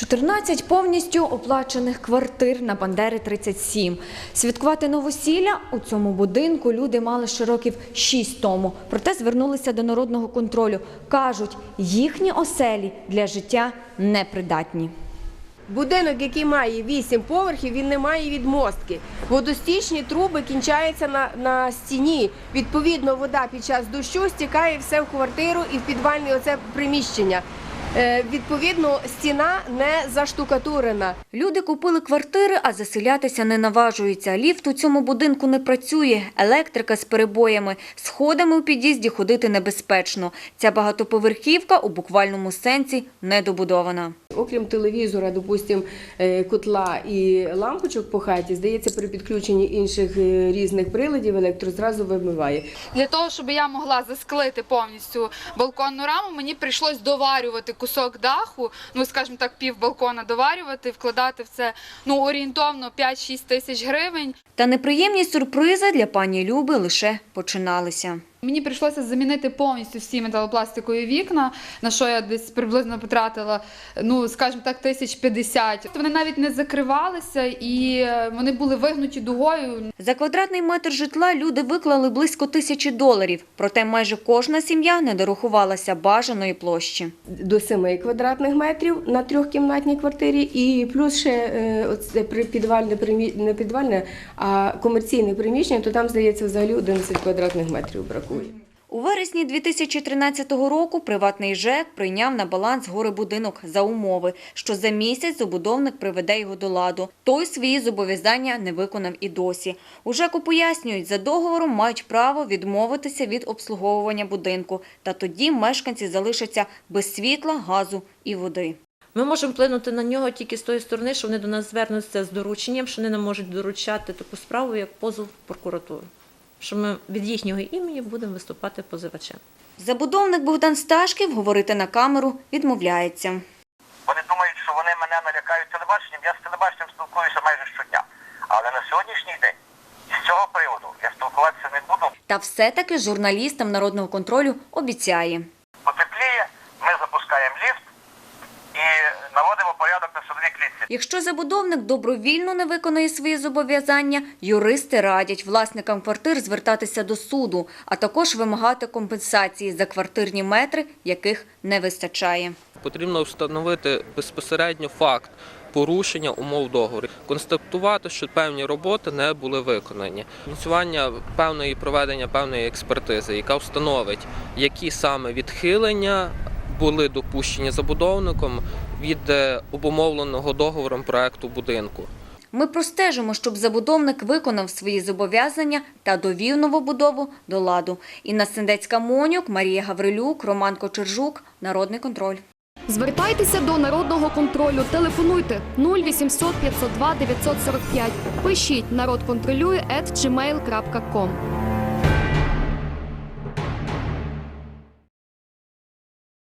14 повністю оплачених квартир на Бандери 37. Святкувати новосілля у цьому будинку люди мали ще років 6 тому. Проте звернулися до народного контролю. Кажуть, їхні оселі для життя непридатні. Будинок, який має 8 поверхів, він не має відмостки. Водостічні труби кінчаються на, на стіні. Відповідно, вода під час дощу стікає все в квартиру і в підвальне оце приміщення. Е, відповідно, стіна не заштукатурена. Люди купили квартири, а заселятися не наважуються. Ліфт у цьому будинку не працює, електрика з перебоями. Сходами у під'їзді ходити небезпечно. Ця багатоповерхівка у буквальному сенсі недобудована. Окрім телевізора, допустим, е, котла і лампочок по хаті, здається, при підключенні інших е, різних приладів електро зразу вимиває. Для того, щоб я могла засклити повністю балконну раму, мені прийшлось доварювати кусок даху, ну скажімо так, пів балкона доварювати, вкладати в це ну орієнтовно 5-6 тисяч гривень. Та неприємні сюрпризи для пані Люби лише починалися. Мені прийшлося замінити повністю всі металопластикові вікна, на що я десь приблизно потратила, ну скажімо так, тисяч п'ятдесят. Вони навіть не закривалися і е, вони були вигнуті дугою. За квадратний метр житла люди виклали близько тисячі доларів. Проте майже кожна сім'я не дорахувалася бажаної площі. до 7 квадратних метрів на трьохкімнатній квартирі, і плюс ще е, оце при- підвальне примі... не підвальне, а комерційне приміщення, то там здається взагалі 11 квадратних метрів бракує. У вересні 2013 року приватний ЖЕК прийняв на баланс гори будинок за умови, що за місяць забудовник приведе його до ладу. Той свої зобов'язання не виконав і досі. У ЖЕКу пояснюють, за договором мають право відмовитися від обслуговування будинку, та тоді мешканці залишаться без світла, газу і води. Ми можемо вплинути на нього тільки з тої сторони, що вони до нас звернуться з дорученням, що вони нам можуть доручати таку справу, як позов в прокуратуру. Що ми від їхнього імені будемо виступати позивачем. Забудовник Богдан Сташків говорити на камеру відмовляється. Вони думають, що вони мене налякають телебаченням. Я з телебаченням спілкуюся майже щодня. Але на сьогоднішній день з цього приводу я спілкуватися не буду. Та все-таки журналістам народного контролю обіцяє. Потепліє, ми запускаємо ліфт і наводимо порядок на судовій клітці. Якщо забудовник добровільно не виконує свої зобов'язання, юристи радять власникам квартир звертатися до суду, а також вимагати компенсації за квартирні метри, яких не вистачає. Потрібно встановити безпосередньо факт порушення умов договору, констатувати, що певні роботи не були виконані. Ініціювання певної проведення певної експертизи, яка встановить, які саме відхилення були допущені забудовником від е, обумовленого договором проекту будинку. Ми простежимо, щоб забудовник виконав свої зобов'язання та довів новобудову до ладу. Інна Сендецька-Монюк, Марія Гаврилюк, Роман Кочержук. Народний контроль. Звертайтеся до народного контролю. Телефонуйте 0800 502 945. Пишіть народ контролює.